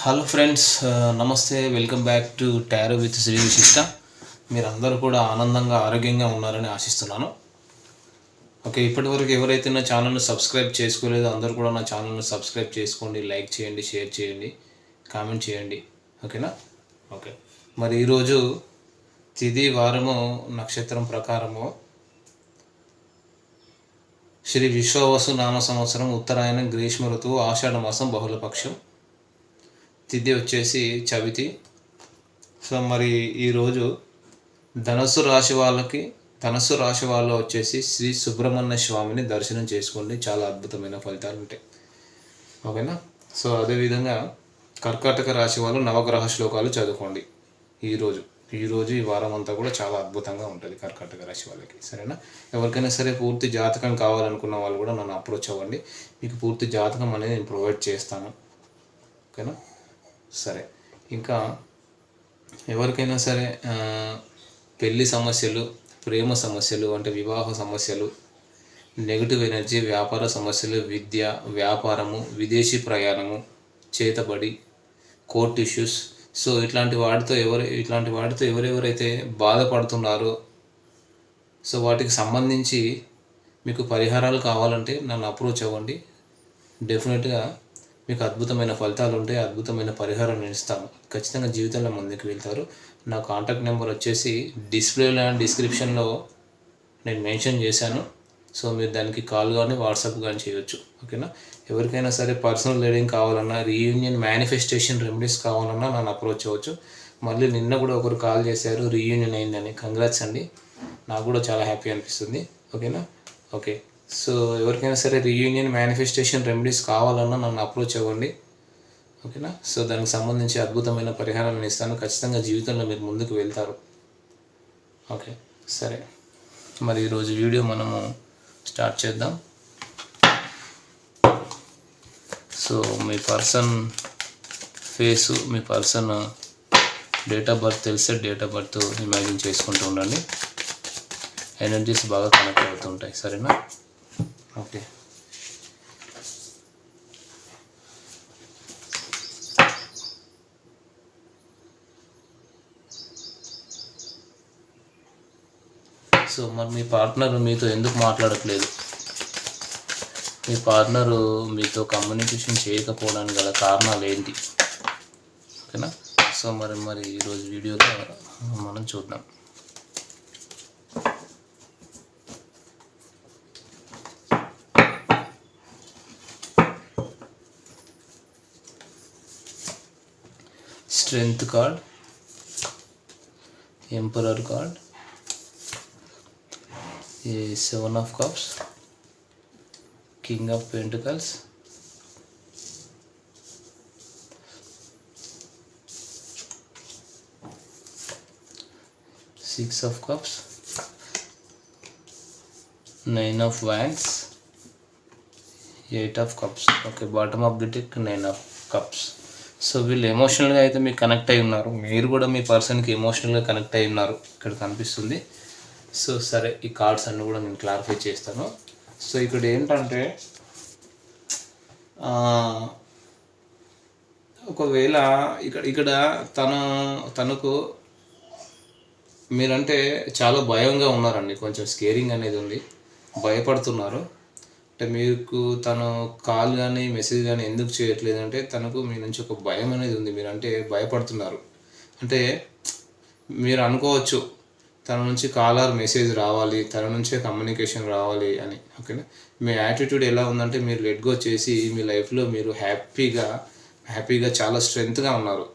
Hello friends నమస్తే. Welcome back to tarot with Shri Vishishta. మీరందరూ కూడా ఆనందంగా ఆరోగ్యంగా ఉన్నారని ఆశిస్తున్నాను. ఓకే ఇప్పటివరకు ఎవరైతే నా ఛానల్ని సబ్స్క్రైబ్ చేసుకోలేదో అందరూ కూడా నా ఛానల్ని సబ్స్క్రైబ్ చేసుకోండి లైక్ చేయండి షేర్ చేయండి కామెంట్ చేయండి. ఓకేనా? ఓకే. మరి ఈరోజు తిది వారము నక్షత్రం ప్రకారము శ్రీ విశ్వవసు నామ సంవత్సరం ఉత్తరాయణం గ్రీష్మ ఋతువు ఆషాఢ మాసం బహుళపక్షం. తిథి వచ్చేసి చవితి. సో మరి ఈరోజు ధనస్సు రాశి వాళ్ళకి ధనస్సు రాశి వాళ్ళు వచ్చేసి శ్రీ సుబ్రహ్మణ్య స్వామిని దర్శనం చేసుకోండి. చాలా అద్భుతమైన ఫలితాలు ఉంటాయి. ఓకేనా? సో అదేవిధంగా కర్కాటక రాశి వాళ్ళు నవగ్రహ శ్లోకాలు చదువుకోండి. ఈరోజు ఈరోజు ఈ వారం అంతా కూడా చాలా అద్భుతంగా ఉంటుంది కర్కాటక రాశి వాళ్ళకి. సరేనా? ఎవరికైనా సరే పూర్తి జాతకం కావాలనుకున్న వాళ్ళు కూడా నన్ను అప్రోచ్ అవ్వండి. మీకు పూర్తి జాతకం అనేది నేను ప్రొవైడ్ చేస్తాను. ఓకేనా? సరే. ఇంకా ఎవరికైనా సరే పెళ్ళి పెళ్ళి సమస్యలు ప్రేమ సమస్యలు అంటే వివాహ సమస్యలు నెగిటివ్ ఎనర్జీ వ్యాపార సమస్యలు విద్య వ్యాపారము విదేశీ ప్రయాణము చేతబడి కోర్ట్ ఇష్యూస్ సో ఇట్లాంటి వాటితో ఎవరు ఇట్లాంటి వాటితో ఎవరెవరైతే బాధపడుతున్నారో సో వాటికి సంబంధించి మీకు పరిహారాలు కావాలంటే నన్ను అప్రోచ్ అవ్వండి. డెఫినెట్గా మీకు అద్భుతమైన ఫలితాలు ఉంటాయి అద్భుతమైన పరిహారం నేను ఇస్తాను. ఖచ్చితంగా జీవితంలో ముందుకు వెళ్తారు. నా కాంటాక్ట్ నెంబర్ వచ్చేసి డిస్ప్లేలో అండ్ డిస్క్రిప్షన్లో నేను మెన్షన్ చేశాను. సో మీరు దానికి కాల్ కానీ వాట్సాప్ కానీ చేయొచ్చు. ఓకేనా? ఎవరికైనా సరే పర్సనల్ రీడింగ్ కావాలన్నా రీయూనియన్ మేనిఫెస్టేషన్ రెమెడీస్ కావాలన్నా నన్ను అప్రోచ్ అవ్వచ్చు మళ్ళీ నిన్న కూడా ఒకరు కాల్ చేశారు రీయూనియన్ అయిందని. కంగ్రాట్స్ అండి. నాకు కూడా చాలా హ్యాపీ అనిపిస్తుంది. ఓకేనా? ఓకే. సో ఎవరికైనా సరే రీయూనియన్ మేనిఫెస్టేషన్ రెమెడీస్ కావాలన్నా నన్ను అప్రోచ్ అవ్వండి. ఓకేనా? సో దానికి సంబంధించి అద్భుతమైన పరిహారాలు నేను ఇస్తాను. ఖచ్చితంగా జీవితంలో మీరు ముందుకు వెళ్తారు. ఓకే సరే. మరి ఈరోజు వీడియో మనము స్టార్ట్ చేద్దాం. సో మీ పర్సన్ ఫేసు మీ పర్సన్ డేట్ ఆఫ్ బర్త్ తెలిస్తే డేట్ ఆఫ్ బర్త్ ఇమాజిన్ చేసుకుంటూ ఉండండి. ఎనర్జీస్ బాగా కనెక్ట్ అవుతుంటాయి సరేనా? ఓకే. సో మరి మీ పార్ట్నర్ మీతో ఎందుకు మాట్లాడట్లేదు? మీ పార్ట్నర్ మీతో కమ్యూనికేషన్ చేయకపోవడానికి గల కారణాలు ఏంటి? ఓకేనా? సో మరి మరి ఈరోజు వీడియోలో మనం చూద్దాం. strength card emperor card a seven of cups king of pentacles six of cups nine of wands eight of cups. Okay bottom of the deck nine of cups. So వీళ్ళు ఎమోషనల్గా అయితే మీకు కనెక్ట్ అయి ఉన్నారు. మీరు కూడా మీ పర్సన్కి ఎమోషనల్గా కనెక్ట్ అయి ఉన్నారు. ఇక్కడ కనిపిస్తుంది. సో సరే ఈ కార్డ్స్ అన్నీ కూడా నేను క్లారిఫై చేస్తాను. సో ఇక్కడ ఏంటంటే ఒకవేళ ఇక్కడ ఇక్కడ తన తనకు మీరంటే చాలా భయంగా ఉన్నారండి. కొంచెం స్కేరింగ్ అనేది ఉంది. భయపడుతున్నారు. అంటే మీకు తను కాల్ కానీ మెసేజ్ కానీ ఎందుకు చేయట్లేదు అంటే తనకు మీ నుంచి ఒక భయం అనేది ఉంది. మీరు అంటే భయపడుతున్నారు. అంటే మీరు అనుకోవచ్చు తన నుంచి కాల్ ఆర్ మెసేజ్ రావాలి తన నుంచే కమ్యూనికేషన్ రావాలి అని. ఓకేనా? మీ యాటిట్యూడ్ ఎలా ఉందంటే మీరు లెట్ గో చేసి మీ లైఫ్లో మీరు హ్యాపీగా హ్యాపీగా చాలా స్ట్రెంగ్త్గా ఉన్నారు.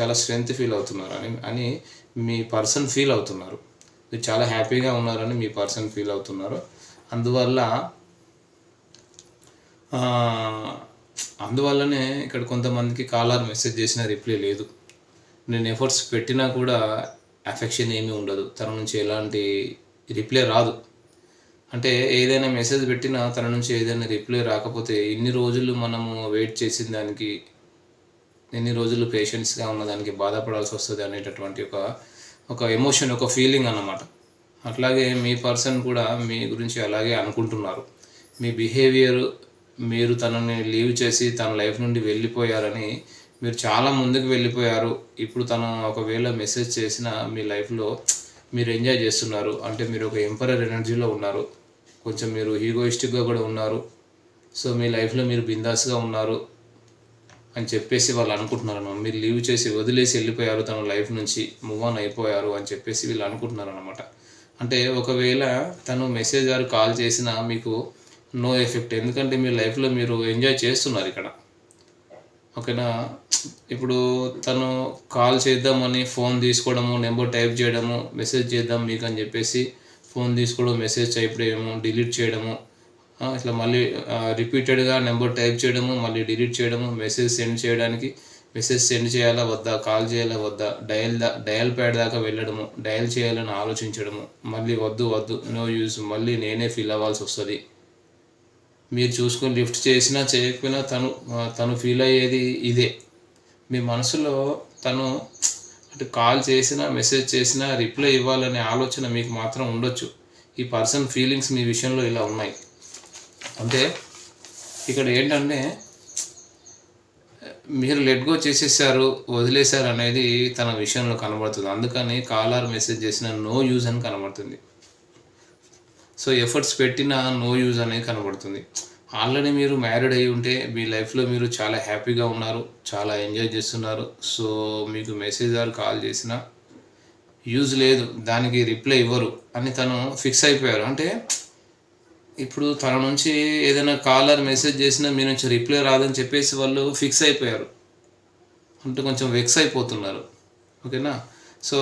చాలా స్ట్రెంగ్త్ ఫీల్ అవుతున్నారు అని అని మీ పర్సన్ ఫీల్ అవుతున్నారు. మీరు చాలా హ్యాపీగా ఉన్నారని మీ పర్సన్ ఫీల్ అవుతున్నారు. అందువల్ల అందువల్లనే ఇక్కడ కొంతమందికి కాలర్ మెసేజ్ చేసిన రిప్లై లేదు. నేను ఎఫర్ట్స్ పెట్టినా కూడా అఫెక్షన్ ఏమీ ఉండదు. తన నుంచి ఎలాంటి రిప్లై రాదు. అంటే ఏదైనా మెసేజ్ పెట్టినా తన నుంచి ఏదైనా రిప్లై రాకపోతే ఇన్ని రోజులు మనము వెయిట్ చేసిన దానికి ఎన్ని రోజులు పేషెన్స్గా ఉన్నదానికి బాధపడాల్సి వస్తుంది అనేటటువంటి ఒక ఒక ఎమోషన్ ఒక ఫీలింగ్ అన్నమాట. అట్లాగే మీ పర్సన్ కూడా మీ గురించి అలాగే అనుకుంటున్నారు. మీ బిహేవియర్ మీరు తనని లీవ్ చేసి తన లైఫ్ నుండి వెళ్ళిపోయారని మీరు చాలా ముందుకు వెళ్ళిపోయారు. ఇప్పుడు తను ఒకవేళ మెసేజ్ చేసిన మీ లైఫ్లో మీరు ఎంజాయ్ చేస్తున్నారు. అంటే మీరు ఒక ఎంపరర్ ఎనర్జీలో ఉన్నారు. కొంచెం మీరు హీగోయిస్టిక్గా కూడా ఉన్నారు. సో మీ లైఫ్లో మీరు బిందాస్గా ఉన్నారు అని చెప్పేసి వాళ్ళు అనుకుంటున్నారు మీరు లీవ్ చేసి వదిలేసి వెళ్ళిపోయారు తన లైఫ్ నుంచి మూవ్ ఆన్ అయిపోయారు అని చెప్పేసి వీళ్ళు అనుకుంటున్నారు అనమాట అంటే ఒకవేళ తను మెసేజ్ గారు కాల్ చేసినా మీకు నో ఎఫెక్ట్. ఎందుకంటే మీ లైఫ్లో మీరు ఎంజాయ్ చేస్తున్నారు ఇక్కడ. ఓకేనా? ఇప్పుడు తను కాల్ చేద్దామని ఫోన్ తీసుకోవడము నెంబర్ టైప్ చేయడము మెసేజ్ చేద్దాం మీకు అని చెప్పేసి ఫోన్ తీసుకోవడం మెసేజ్ టైప్ చేయడము డిలీట్ చేయడము ఇట్లా మళ్ళీ రిపీటెడ్గా నెంబర్ టైప్ చేయడము మళ్ళీ డిలీట్ చేయడము మెసేజ్ సెండ్ చేయడానికి మెసేజ్ సెండ్ చేయాలా వద్దా కాల్ చేయాలా వద్దా డయల్ దా డయల్ ప్యాడ్ దాకా వెళ్ళడము డయల్ చేయాలని ఆలోచించడము మళ్ళీ వద్దు వద్దు నో యూజ్ మళ్ళీ నేనే ఫీల్ అవ్వాల్సి వస్తుంది. మీరు చూసుకొని లిఫ్ట్ చేసినా చేయకపోయినా తను తను ఫీల్ అయ్యేది ఇదే. మీ మనసులో తను అంటే కాల్ చేసినా మెసేజ్ చేసినా రిప్లై ఇవ్వాలనే ఆలోచన మీకు మాత్రం ఉండొచ్చు. ఈ పర్సన్ ఫీలింగ్స్ మీ విషయంలో ఇలా ఉన్నాయి. అంటే ఇక్కడ ఏంటంటే మీరు లెట్ గో చేసేసారు వదిలేశారు అనేది తన విషయంలో కనబడుతుంది. అందుకని కాల్ ఆర్ మెసేజ్ చేసిన నో యూజ్ అని కనబడుతుంది. సో ఎఫర్ట్స్ పెట్టిన నో యూజ్ అనేది కనబడుతుంది. ఆల్రెడీ మీరు మ్యారీడ్ అయి ఉంటే మీ లైఫ్లో మీరు చాలా హ్యాపీగా ఉన్నారు చాలా ఎంజాయ్ చేస్తున్నారు. సో మీకు మెసేజ్ ఆర్ కాల్ చేసిన యూజ్ లేదు దానికి రిప్లై ఇవ్వరు అని తను ఫిక్స్ అయిపోయారు. అంటే ఇప్పుడు తన నుంచి ఏదైనా కాలర్ మెసేజ్ చేసినా మీ నుంచి రిప్లై రాదని చెప్పేసి వాళ్ళు ఫిక్స్ అయిపోయారు. అంటే కొంచెం వెక్స్ అయిపోతున్నారు. ఓకేనా? సో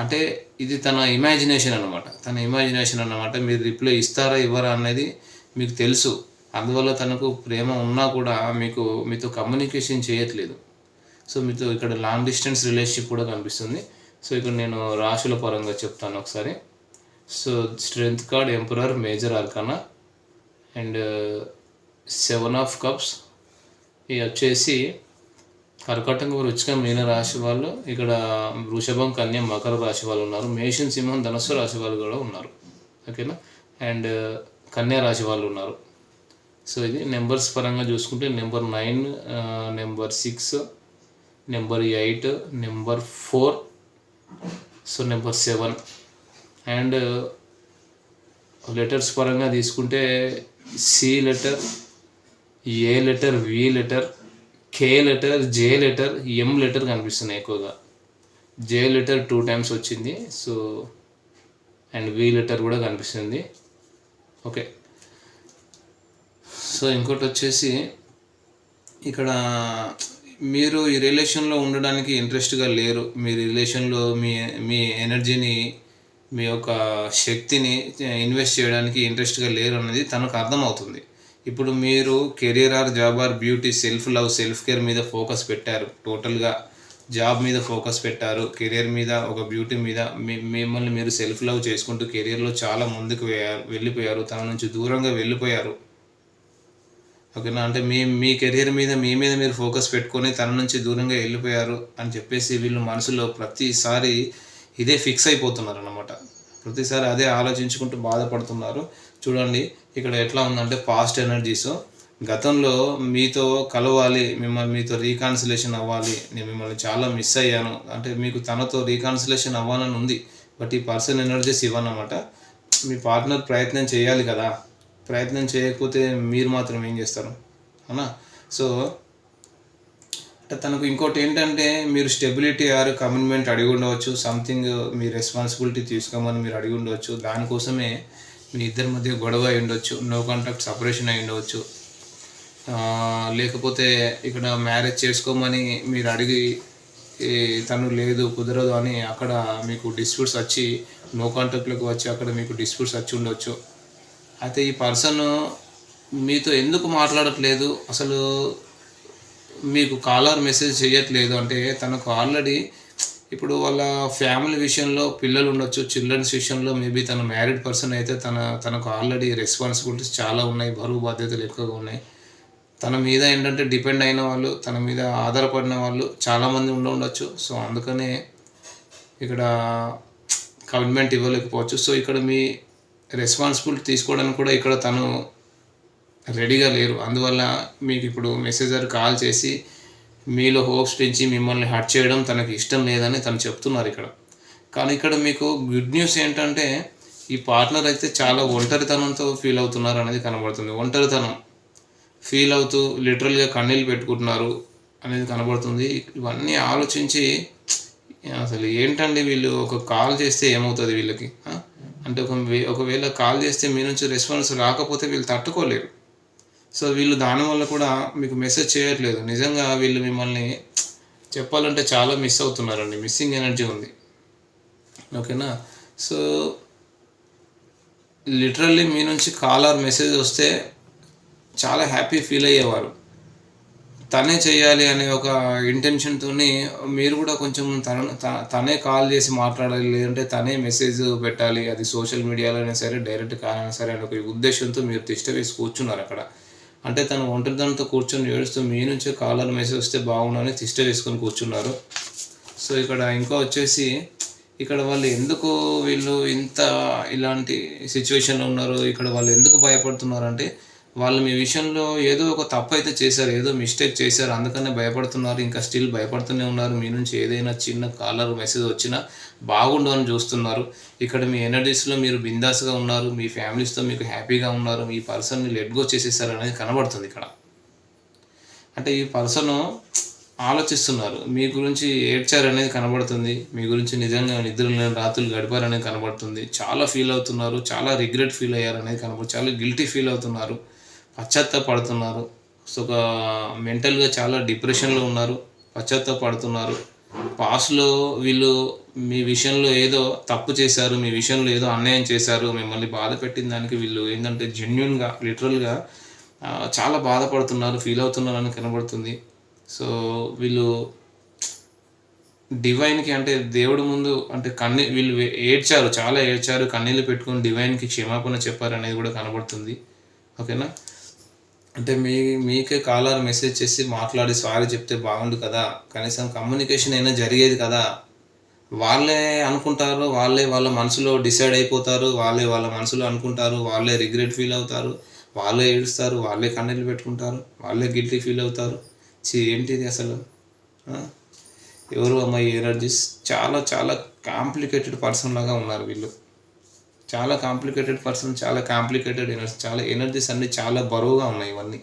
అంటే ఇది తన ఇమాజినేషన్ అనమాట తన ఇమాజినేషన్ అన్నమాట. మీరు రిప్లై ఇస్తారా ఇవ్వరా అనేది మీకు తెలుసు. అందువల్ల తనకు ప్రేమ ఉన్నా కూడా మీకు మీతో కమ్యూనికేషన్ చేయట్లేదు. సో మీతో ఇక్కడ లాంగ్ డిస్టెన్స్ రిలేషన్షిప్ కూడా కనిపిస్తుంది. సో ఇక్కడ నేను రాశుల పరంగా చెప్తాను ఒకసారి. So strength card emperor major arcana and seven of cups ఇది వచ్చేసి కర్కటకం వృచ్చిక మీన రాశి వాళ్ళు ఇక్కడ వృషభం కన్య మకర రాశి వాళ్ళు ఉన్నారు. మేషన్ సింహం ధనస్సు రాశి వాళ్ళు కూడా ఉన్నారు. ఓకేనా? అండ్ కన్యా రాశి వాళ్ళు ఉన్నారు. సో ఇది నెంబర్స్ పరంగా చూసుకుంటే number nine number six number eight number four so number seven. And letters పరంగా తీసుకుంటే C letter A letter V letter K letter J letter M letter కనిపిస్తున్నాయి ఎక్కువగా. జే లెటర్ టూ టైమ్స్ వచ్చింది so and V letter కూడా కనిపిస్తుంది. Okay so ఇంకోటి వచ్చేసి ఇక్కడ మీరు ఈ రిలేషన్లో ఉండడానికి ఇంట్రెస్ట్గా లేరు. మీ రిలేషన్లో మీ మీ ఎనర్జీని మీ యొక్క శక్తిని ఇన్వెస్ట్ చేయడానికి ఇంట్రెస్ట్గా లేరు అన్నది తనకు అర్థమవుతుంది. ఇప్పుడు మీరు career or job or beauty self love self care మీద ఫోకస్ పెట్టారు. టోటల్గా జాబ్ మీద ఫోకస్ పెట్టారు. కెరీర్ మీద ఒక బ్యూటీ మీద మీ మిమ్మల్ని మీరు సెల్ఫ్ లవ్ చేసుకుంటూ కెరీర్లో చాలా ముందుకు వెయ్యారు వెళ్ళిపోయారు. తన నుంచి దూరంగా వెళ్ళిపోయారు. ఓకేనా? అంటే మీ మీ కెరీర్ మీద మీ మీద మీరు ఫోకస్ పెట్టుకొని తన నుంచి దూరంగా వెళ్ళిపోయారు అని చెప్పేసి వీళ్ళు మనసులో ప్రతిసారి ఇదే ఫిక్స్ అయిపోతున్నారు అనమాట ప్రతిసారి అదే ఆలోచించుకుంటూ బాధపడుతున్నారు. చూడండి ఇక్కడ ఎట్లా ఉందంటే పాస్ట్ ఎనర్జీస్ గతంలో మీతో కలవాలి మిమ్మల్ని మీతో రీకాన్సిలేషన్ అవ్వాలి. నేను మిమ్మల్ని చాలా మిస్ అయ్యాను. అంటే మీకు తనతో రీకాన్సిలేషన్ అవ్వాలని ఉంది. బట్ ఈ పర్సన్ ఎనర్జీస్ ఇవ్వనమాట. మీ పార్ట్నర్ ప్రయత్నం చేయాలి కదా. ప్రయత్నం చేయకపోతే మీరు మాత్రం ఏం చేస్తారు? అవునా? సో అంటే తనకు ఇంకోటి ఏంటంటే మీరు స్టెబిలిటీ ఆర్ కమిట్మెంట్ అడిగి ఉండవచ్చు. సంథింగ్ మీ రెస్పాన్సిబిలిటీ తీసుకోమని మీరు అడిగి ఉండవచ్చు. దానికోసమే మీ ఇద్దరి మధ్య గొడవ అయి ఉండొచ్చు నో కాంటాక్ట్ సపరేషన్ అయి ఉండవచ్చు లేకపోతే ఇక్కడ మ్యారేజ్ చేసుకోమని మీరు అడిగి తను లేదు కుదరదు అని అక్కడ మీకు డిస్ప్యూట్స్ వచ్చి నో కాంటాక్ట్లోకి వచ్చి అక్కడ మీకు డిస్ప్యూట్స్ వచ్చి ఉండొచ్చు. అయితే ఈ పర్సన్ మీతో ఎందుకు మాట్లాడట్లేదు? అసలు మీకు కాలర్ మెసేజ్ చేయట్లేదు అంటే తనకు ఆల్రెడీ ఇప్పుడు వాళ్ళ ఫ్యామిలీ విషయంలో పిల్లలు ఉండొచ్చు చిల్డ్రన్స్ విషయంలో మేబీ తన మ్యారీడ్ పర్సన్ అయితే తన తనకు ఆల్రెడీ రెస్పాన్సిబిలిటీస్ చాలా ఉన్నాయి బరువు బాధ్యతలు ఎక్కువగా ఉన్నాయి. తన మీద ఏంటంటే డిపెండ్ అయిన వాళ్ళు తన మీద ఆధారపడిన వాళ్ళు చాలామంది ఉండి ఉండొచ్చు. సో అందుకనే ఇక్కడ కమిట్మెంట్ ఇవ్వలేకపోవచ్చు. సో ఇక్కడ మీ రెస్పాన్సిబిలిటీ తీసుకోవడానికి కూడా ఇక్కడ తను రెడీగా లేరు. అందువల్ల మీకు ఇప్పుడు మెసేజర్ కాల్ చేసి మీలో హోప్స్ పెంచి మిమ్మల్ని హర్ట్ చేయడం తనకి ఇష్టం లేదని తను చెప్తున్నారు ఇక్కడ. కానీ ఇక్కడ మీకు గుడ్ న్యూస్ ఏంటంటే ఈ పార్ట్నర్ అయితే చాలా ఒంటరితనంతో ఫీల్ అవుతున్నారు అనేది కనబడుతుంది. ఒంటరితనం. ఫీల్ అవుతూ లిటరల్గా కన్నీళ్ళు పెట్టుకుంటున్నారు అనేది కనబడుతుంది. ఇవన్నీ ఆలోచించి అసలు ఏంటండి వీళ్ళు? ఒక కాల్ చేస్తే ఏమవుతుంది వీళ్ళకి? అంటే ఒక ఒకవేళ కాల్ చేస్తే మీ నుంచి రెస్పాన్స్ రాకపోతే వీళ్ళు తట్టుకోలేరు. సో వీళ్ళు దానివల్ల కూడా మీకు మెసేజ్ చేయట్లేదు. నిజంగా వీళ్ళు మిమ్మల్ని చెప్పాలంటే చాలా మిస్ అవుతున్నారండి. మిస్సింగ్ ఎనర్జీ ఉంది. ఓకేనా? సో లిటరల్లీ మీ నుంచి కాల్ ఆర్ మెసేజ్ వస్తే చాలా హ్యాపీ ఫీల్ అయ్యేవారు. తనే చేయాలి అనే ఒక ఇంటెన్షన్తో మీరు కూడా కొంచెం తన తనే కాల్ చేసి మాట్లాడాలి. లేదంటే తనే మెసేజ్ పెట్టాలి. అది సోషల్ మీడియాలో అయినా సరే డైరెక్ట్ కాలైనా సరే అనే ఒక ఉద్దేశంతో మీరు తిష్ట వేసి కూర్చున్నారు అక్కడ. అంటే తను ఒంటరితనంతో కూర్చొని ఏడుస్తూ మీ నుంచే కాలర్ మెసేజ్ వస్తే బాగుండని తిష్ట వేసుకొని కూర్చున్నారు. సో ఇక్కడ ఇంకా వచ్చేసి ఇక్కడ వాళ్ళు ఎందుకు వీళ్ళు ఇంత ఇలాంటి సిచ్యువేషన్లో ఉన్నారు? ఇక్కడ వాళ్ళు ఎందుకు భయపడుతున్నారు అంటే వాళ్ళు మీ విషయంలో ఏదో ఒక తప్పు అయితే చేశారు ఏదో మిస్టేక్ చేశారు అందుకనే భయపడుతున్నారు ఇంకా స్టిల్ భయపడుతూనే ఉన్నారు. మీ నుంచి ఏదైనా చిన్న కాలర్ మెసేజ్ వచ్చినా బాగుండు అని చూస్తున్నారు. ఇక్కడ మీ ఎనర్జీస్లో మీరు బిందాస్గా ఉన్నారు మీ ఫ్యామిలీస్తో మీకు హ్యాపీగా ఉన్నారు మీ పర్సన్ని లెట్ గో చేసేసారు అనేది కనబడుతుంది ఇక్కడ. అంటే ఈ పర్సన్ ఆలోచిస్తున్నారు మీ గురించి ఏడ్చారు అనేది కనబడుతుంది మీ గురించి నిజంగా నిద్ర లేని రాత్రులు గడిపారు అనేది కనబడుతుంది. చాలా ఫీల్ అవుతున్నారు చాలా రిగ్రెట్ ఫీల్ అయ్యారు అనేది కనబడుతుంది చాలా గిల్టీ ఫీల్ అవుతున్నారు. పశ్చాత్తాపడుతున్నారు. సో ఒక మెంటల్గా చాలా డిప్రెషన్లో ఉన్నారు. పశ్చాత్తాపడుతున్నారు. పాస్ట్లో వీళ్ళు మీ విషయంలో ఏదో తప్పు చేశారు మీ విషయంలో ఏదో అన్యాయం చేశారు మిమ్మల్ని బాధ పెట్టిన దానికి వీళ్ళు ఏంటంటే జెన్యున్గా లిటరల్గా చాలా బాధపడుతున్నారు ఫీల్ అవుతున్నారు అని కనబడుతుంది. సో వీళ్ళు డివైన్కి అంటే దేవుడు ముందు అంటే కన్నీ వీళ్ళు ఏడ్చారు చాలా ఏడ్చారు కన్నీళ్ళు పెట్టుకొని డివైన్కి క్షమాపణ చెప్పారు అనేది కూడా కనబడుతుంది. ఓకేనా? అంటే మీ మీకే కాలర్ మెసేజ్ చేసి మాట్లాడి సారీ చెప్తే బాగుండు కదా. కనీసం కమ్యూనికేషన్ అయినా జరిగేది కదా. వాళ్ళే అనుకుంటారు వాళ్ళే వాళ్ళ మనసులో డిసైడ్ అయిపోతారు వాళ్ళే వాళ్ళ మనసులో అనుకుంటారు వాళ్ళే రిగ్రెట్ ఫీల్ అవుతారు వాళ్ళే ఏడుస్తారు వాళ్ళే కన్నీళ్ళు పెట్టుకుంటారు వాళ్ళే గిల్టీ ఫీల్ అవుతారు. చీ ఏంటిది అసలు? ఎవరు అమ్మాయి ఎనర్జీస్ చాలా చాలా కాంప్లికేటెడ్ పర్సన్ లాగా ఉన్నారు వీళ్ళు. చాలా కాంప్లికేటెడ్ పర్సన్ చాలా కాంప్లికేటెడ్ ఎనర్జీ చాలా ఎనర్జీస్ అన్నీ చాలా బరువుగా ఉన్నాయి ఇవన్నీ.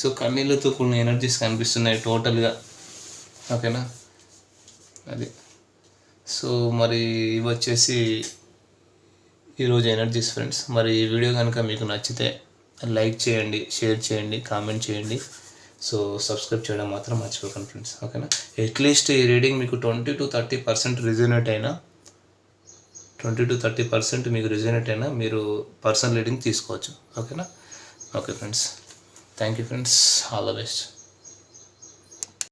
సో కన్నీళ్ళతో కొన్ని ఎనర్జీస్ కనిపిస్తున్నాయి టోటల్గా ఓకేనా? అది. సో మరి ఇవి వచ్చేసి ఈరోజు ఎనర్జీస్ ఫ్రెండ్స్ మరి ఈ వీడియో కనుక మీకు నచ్చితే లైక్ చేయండి షేర్ చేయండి కామెంట్ చేయండి. సో సబ్స్క్రైబ్ చేయడం మాత్రం మర్చిపోకండి ఫ్రెండ్స్ ఓకేనా? అట్లీస్ట్ ఈ రీడింగ్ మీకు twenty to thirty percent resonate అయినా ట్వంటీ టు థర్టీ పర్సెంట్ మీకు రిజనేట్ అయినా మీరు పర్సనల్ రీడింగ్ తీసుకోవచ్చు. ఓకేనా? Okay friends. Thank you friends. All the best.